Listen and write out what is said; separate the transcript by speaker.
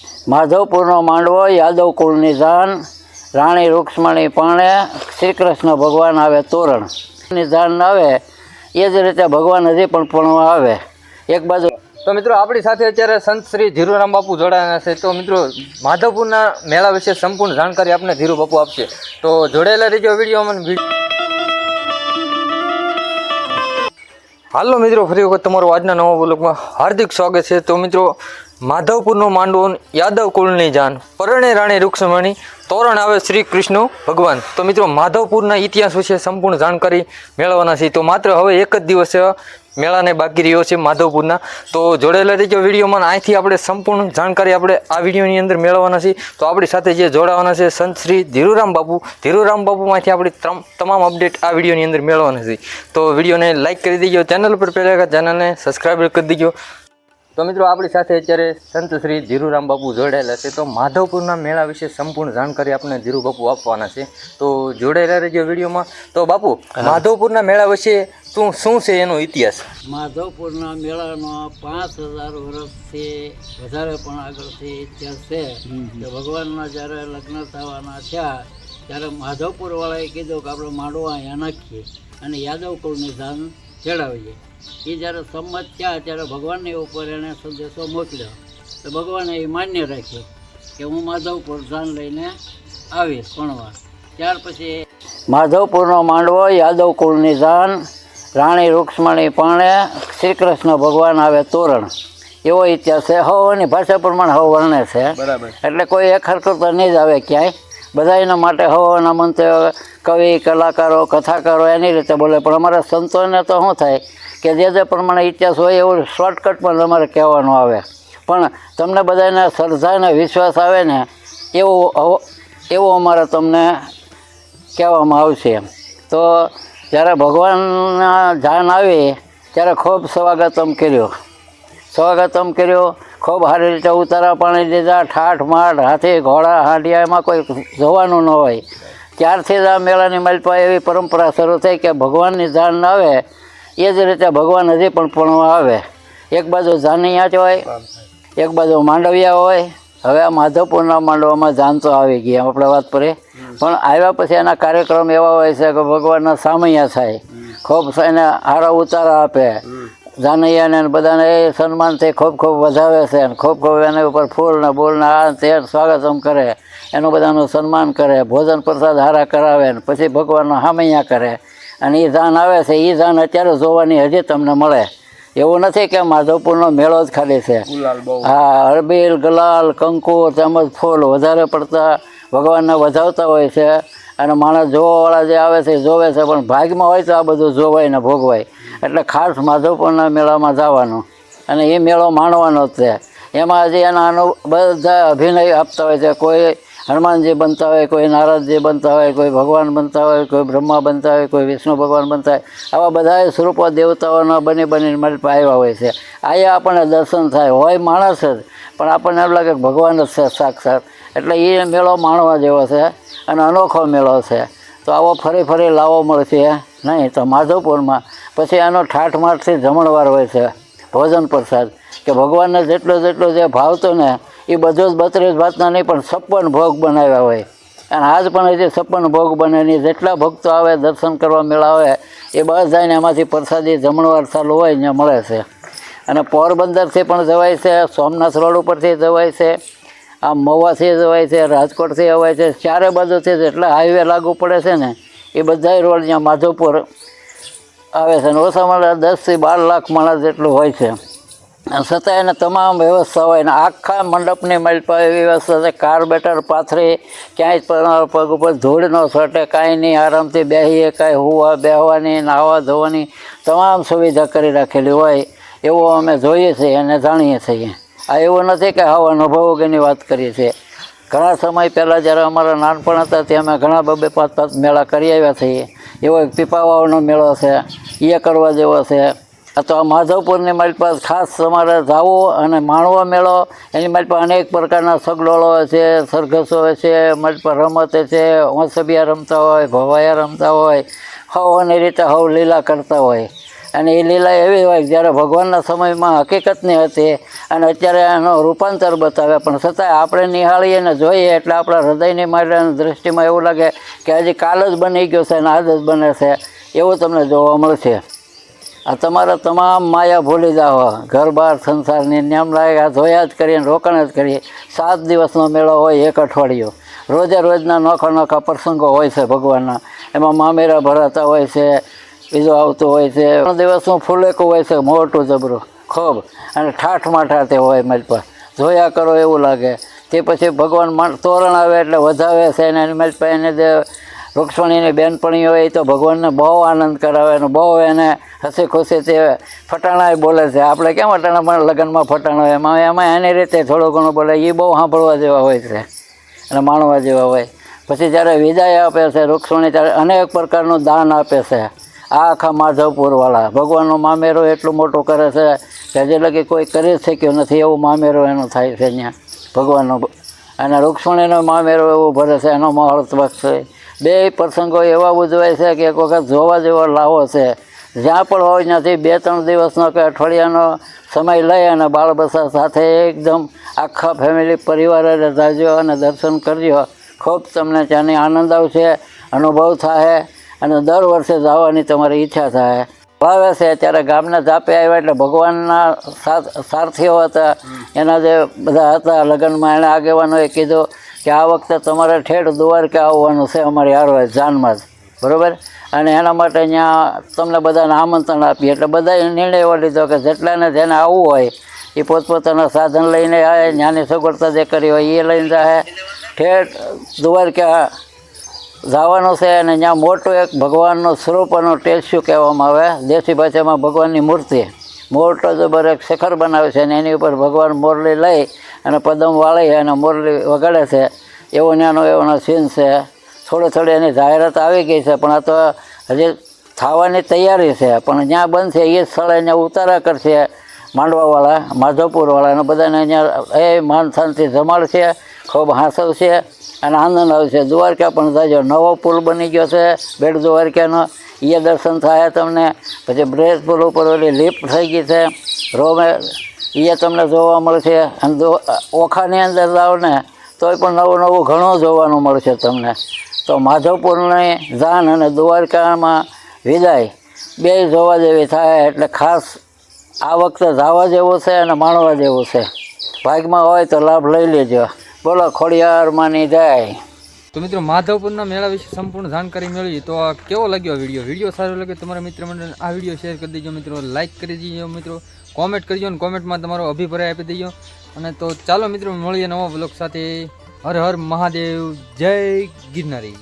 Speaker 1: માધવપુરનો માંડવો યાદવ કુળની જાન, રાણી રૂક્ષ્મણી પાણે શ્રી કૃષ્ણ ભગવાન આવે તોરણ. નિધાન આવે, એ જ રીતે ભગવાન હજી પણ પણવા આવે. એક બાજુ
Speaker 2: તો મિત્રો, આપણી સાથે અત્યારે સંત શ્રી ધીરુરામ બાપુ જોડાયા છે. તો મિત્રો, માધવપુરના મેળા વિશે સંપૂર્ણ જાણકારી આપને ધીરુ બાપુ આપશે. તો જોડાયેલા રહેજો વિડીયોમાં હાલો મિત્રો, ફરી વખત તમારું આજના નવા બ્લોગમાં હાર્દિક સ્વાગત છે. તો મિત્રો માધવપુરનો માંડવો યાદવ કુળની જાન. પરણે રાણી રૂક્ષ્મણી, તોરણ આવે શ્રી કૃષ્ણ ભગવાન. તો મિત્રો, માધવપુરના ઇતિહાસ વિશે સંપૂર્ણ જાણકારી મેળવવાના છે તો માત્ર હવે એક જ દિવસે મેળાને બાકી રહ્યો છે માધવપુરના. તો જોડેલા રહીજો વિડીયોમાં. અહીંથી આપણે સંપૂર્ણ જાણકારી આપણે આ વિડીયોની અંદર મેળવવાના છે તો આપણી સાથે જે જોડાવાના છે સંત શ્રી ધીરુરામ બાપુ. ધીરુરામ બાપુમાંથી આપણી તમામ અપડેટ આ વિડીયોની અંદર મેળવવાના છે તો વિડીયોને લાઇક કરી દેજો. ચેનલ પર પહેલાં ચેનલને સબસ્ક્રાઈબ કરી દેજો. તો મિત્રો આપણી સાથે અત્યારે સંત શ્રી ધીરુરામ બાપુ જોડાયેલા છે. તો માધવપુરના મેળા વિશે સંપૂર્ણ જાણકારી આપણે ધીરુ બાપુ આપવાના છે. તો જોડાયેલા રહેજો વિડીયોમાં. તો બાપુ માધવપુરના મેળા વિશે શું શું છે એનો ઇતિહાસ?
Speaker 1: માધવપુરના મેળાનો પાંચ હજાર વર્ષથી વધારે પણ આગળથી ઇતિહાસ છે. કે ભગવાનના જ્યારે લગ્ન થવાના થયા ત્યારે માધવપુર વાળાએ કીધું કે આપણે માંડવા અહીંયા નાખીએ. અને યાદવ કુળની ધાન ચડાવીએ એ જ્યારે સંમત થયા ત્યારે ભગવાનની ઉપર એણે સંદેશો મોકલ્યો. તો ભગવાને એ માન્ય રાખ્યો કે હું માધવપુર ધાન લઈને આવીશ ભણવા. ત્યાર પછી માધવપુરનો માંડવો યાદવ કુળની ધાન રાણી રૂક્ષ્મણી પાણે શ્રી કૃષ્ણ ભગવાન આવે તોરણ. એવો ઇતિહાસ છે. હવની ભાષા પ્રમાણે હવ વર્ણે છે.
Speaker 2: બરાબર.
Speaker 1: એટલે કોઈ એક હરકત નહીં જ આવે ક્યાંય. બધા એના માટે હવાના મંત્ર કવિ, કલાકારો, કથાકારો એની રીતે બોલે. પણ અમારા સંતોને તો શું થાય કે જે જે પ્રમાણે ઇતિહાસ હોય એવું શોર્ટકટમાં તમારે કહેવાનું આવે. પણ તમને બધાને શ્રદ્ધાને વિશ્વાસ આવે ને, એવું એવું અમારે તમને કહેવામાં આવશે. તો જ્યારે ભગવાનના જાન આવી, ત્યારે ખૂબ સ્વાગતમ કર્યો. સ્વાગતમ કર્યો. ખૂબ સારી રીતે ઉતારા પાણી દીધા ઠાઠ માઠ હાથી ઘોડા હાંડિયા એમાં કોઈ જોવાનું ન હોય. ત્યારથી જ આ મેળાની મલપા એવી પરંપરા શરૂ થઈ કે ભગવાનની જાન આવે એ જ રીતે ભગવાન હજી પણ પણવા આવે. એક બાજુ જાનૈયા જ હોય એક બાજુ માંડવિયા હોય. હવે આ માધવપુરના માંડવામાં જાન તો આવી ગયા આપણે વાત કરીએ. પણ આવ્યા પછી એના કાર્યક્રમ એવા હોય છે કે ભગવાનના સામૈયા થાય. ખૂબ એને હારા ઉતારા આપે. જાનૈયાને બધાને એ સન્માનથી ખૂબ ખૂબ વધાવે છે અને ખૂબ ખૂબ એના ઉપર ફૂલને બોલને આ તે સ્વાગતમ કરે. એનું બધાનું સન્માન કરે ભોજન પ્રસાદ હારા કરાવે ને પછી ભગવાનનો હામૈયા કરે. અને એ ધાન આવે છે એ ધાન અત્યારે જોવાની હજી તમને મળે. એવું નથી કે માધવપુરનો મેળો જ ખાલી છે. હા અરબીલ ગલાલ કંકુર તેમજ ફૂલ વધારે પડતા ભગવાનને વધાવતા હોય છે. અને માણસ જોવાવાળા જે આવે છે એ જોવે છે પણ ભાગમાં હોય તો આ બધું જોવાય ને ભોગવાય. એટલે ખાસ માધવપુરના મેળામાં જવાનું. અને એ મેળો માણવાનો જ છે. એમાં હજી એના અનુ, બધા અભિનય આપતા હોય છે. કોઈ હનુમાનજી બનતા હોય, કોઈ નારદજી બનતા હોય, કોઈ ભગવાન બનતા હોય, કોઈ બ્રહ્મા બનતા હોય, કોઈ વિષ્ણુ ભગવાન બનતા હોય. આવા બધા સ્વરૂપો દેવતાઓના બની બનીને મારી પાસે આવ્યા હોય છે. અહીંયા આપણને દર્શન થાય. હોય માણસ જ. પણ આપણને એમ લાગે ભગવાન જ છે સાક્ષાત. એટલે એ મેળો માણવા જેવો છે. અને અનોખો મેળો છે. તો આવો ફરી ફરી લાવો મળશે. નહીં તો માધવપુરમાં પછી આનો ઠાઠ માઠથી જમણવાર હોય છે, ભોજન પ્રસાદ. કે ભગવાનને જેટલો જેટલો જે ભાવતો ને, એ બધો જ બત્રીસ ભાતના નહીં, પણ છપ્પન ભોગ બનાવ્યા હોય. અને આજ પણ હજી છપ્પન ભોગ બને નહીં. જેટલા ભક્તો આવે, દર્શન કરવા મેળાવે એ બસ જઈને એમાંથી પ્રસાદી જમણવાર ચાલુ હોય ને મળે છે. અને પોરબંદરથી પણ જવાય છે, સોમનાથ રોડ ઉપરથી જવાય છે આ મહુવાથી જવાય છે, રાજકોટથી અવાય છે. ચારે બાજુથી જેટલા હાઈવે લાગુ પડે છે ને, એ બધાય રોડ ત્યાં માધવપુર આવે છે અને ઓછામાં ઓછા દસથી બાર લાખ માણસ જેટલું હોય છે. છતાં એને તમામ વ્યવસ્થા હોય ને આખા મંડપની માલપા એવી વ્યવસ્થા છે, કાર્બેટર, પાથરી, ક્યાંય તમારા પગ ઉપર ધૂળ ન છટે, કાંઈ નહીં, આરામથી બેસીએ કાંઈ હુવા, બેહવાની, નાહવા, ધોવાની, તમામ સુવિધા કરી રાખેલી હોય એવું અમે જોઈએ છીએ અને જાણીએ છીએ. આ એવું નથી કે હવા અનુભવોગીની વાત કરીએ છીએ. ઘણા સમય પહેલાં જ્યારે અમારા નાનપણ હતા ત્યાં અમે ઘણા બબે પાંચ પાંચ મેળા કરી આવ્યા છીએ. એવો એક પીપાવાવનો મેળો છે એ કરવા જેવો છે. અથવા માધવપુરની મારી પાસે ખાસ તમારે જાવો અને માણવો મેળો. એની મારી પાસે અનેક પ્રકારના સગડોળો છે, સરઘસો છે, મારી પાસે રમત છે હોંસબિયા રમતા હોય, ભવાયા રમતા હોય, હવ અને રીતે હવ લીલા કરતા હોય. અને એ લીલા એવી હોય જ્યારે ભગવાનના સમયમાં હકીકતની હતી અને અત્યારે એનો રૂપાંતર બતાવે, પણ છતાંય આપણે નિહાળીએ ને જોઈએ એટલે આપણા હૃદયની માટે દૃષ્ટિમાં એવું લાગે કે હજી કાલ જ બની ગયો છે અને આજ જ બને છે. એવું તમને જોવા મળશે. આ તમારા તમામ માયા ભૂલી જાઓ. ઘર બહાર સંસારની નિયમ લાગે આ ધોયા જ કરીએ રોકાણ જ કરીએ. સાત દિવસનો મેળો હોય એક અઠવાડિયો. રોજે રોજના નોખા નોખા પ્રસંગો હોય છે ભગવાનના. એમાં મામેરા ભરાતા હોય છે બીજું આવતું હોય છે. દિવસનું ફૂલેકું હોય છે, મોટું જબરું, ખૂબ. અને ઠાઠ માઠા તે હોય મારી પાસે. જોયા કરો એવું લાગે. તે પછી ભગવાન તોરણ આવે એટલે વધાવે છે અને એની મારી પાસે એને જે રૂક્ષ્મણીની બેનપણી હોય એ તો ભગવાનને બહુ આનંદ કરાવે અને બહુ એને હસી ખુશી તે ફટાણાય બોલે છે. આપણે કેમ અટાણા પણ લગ્નમાં ફટાણા હોય? એમાં એમાં એની રીતે થોડું ઘણું બોલે. એ બહુ સાંભળવા જેવા હોય છે. અને માણવા જેવા હોય. પછી જ્યારે વિદાય આપે છે રૂક્ષ્મણી, ત્યારે અનેક પ્રકારનું દાન આપે છે. આ આખા માધવપુરવાળા. ભગવાનનો મામેરો એટલું મોટું કરે છે કે જે લગી કોઈ કરી શક્યો નથી, એવું મામેરો એનો થાય છે ત્યાં ભગવાનનો અને રૂક્ષ્મણીનો મામેરો એવો ભરે છે, એનો મહત્વ છે. બે પ્રસંગો એવા ઉજવાય છે કે એક વખત જોવા જેવો લાવો છે. જ્યાં પણ હોય ત્યાંથી બે ત્રણ દિવસનો કે અઠવાડિયાનો સમય લઈ અને બાળ બચ્ચા સાથે એકદમ આખા ફેમિલી પરિવારે જાજો અને દર્શન કરજો. ખૂબ તમને ત્યાંની આનંદ આવશે, અનુભવ થાય અને દર વર્ષે જવાની તમારી ઈચ્છા થાય. ભાવે છે, ત્યારે ગામના જાપે આવ્યા એટલે ભગવાનના સારથીઓ હતા. એના જે બધા હતા લગ્નમાં એણે આગેવાનોએ કીધું કે આ વખતે તમારે ઠેઠ દ્વારકે આવવાનું છે અમારી હારવાર જાનમાં જ. બરાબર? અને એના માટે અહીંયા તમને બધાને આમંત્રણ આપીએ. એટલે બધાએ નિર્ણય એવો લીધો કે જેટલાને જેને આવવું હોય, એ પોતપોતાના સાધન લઈને આવે જ્ઞાની સગવડતા જે કરી હોય, એ લઈને જાય ઠેઠ દ્વારકા જવાનું છે અને ત્યાં મોટું એક ભગવાનનું સ્વરૂપ અને ટેસ્યુ કહેવામાં આવે. દેશી ભાષામાં ભગવાનની મૂર્તિ. મોટો જબર એક શિખર બનાવે છે અને એની ઉપર ભગવાન મોરલી લઈ અને પદમ વાળી અને મોરલી વગાડે છે. એવો નાનો એવાનો સીન છે. થોડી થોડી એની જાહેરાત આવી ગઈ છે, પણ આ તો હજી થવાની તૈયારી છે. પણ જ્યાં બનશે એ સ્થળે અહીંયા ઉતારા કરશે માંડવાવાળા, માધવપુરવાળા અને બધાને અહીંયા એ માન શાંતિ જમાડશે, ખૂબ હાંસવશે. અને આનંદ આવશે દ્વારકા પણ થશે નવો પુલ બની ગયો છે બેટ દ્વારકાનો. એ દર્શન થાય તમને. પછી બ્રેસ પુલ ઉપર ઓલી લિફ્ટ થઈ ગઈ છે. રોમે એ તમને જોવા મળશે. અને ઓખાની અંદર જાઓ ને, તોય પણ નવું નવું ઘણું જોવાનું મળશે તમને. તો માધવપુરની જાન અને દ્વારકામાં વિદાય. બે જોવા જેવી થાય એટલે ખાસ આ વખતે જવા જેવું છે અને માણવા જેવું છે. ભાગમાં હોય તો લાભ લઈ લેજો. બોલો ખોડિયાર માની જાય.
Speaker 2: તો મિત્રો, માધવપુરના મેળા વિશે સંપૂર્ણ જાણકારી મેળવી. તો આ કેવો લાગ્યો વીડિયો? વીડિયો સારો લાગ્યો તમારા મિત્ર મંડળને આ વીડિયો શેર કરી દેજો મિત્રો. લાઇક કરી દેજો મિત્રો. કોમેન્ટ કરજો અને કોમેન્ટમાં તમારો અભિપ્રાય આપી દેજો. અને તો ચાલો મિત્રો, મળીએ નવા બ્લોગ સાથે. હર હર મહાદેવ. જય ગિરનારી.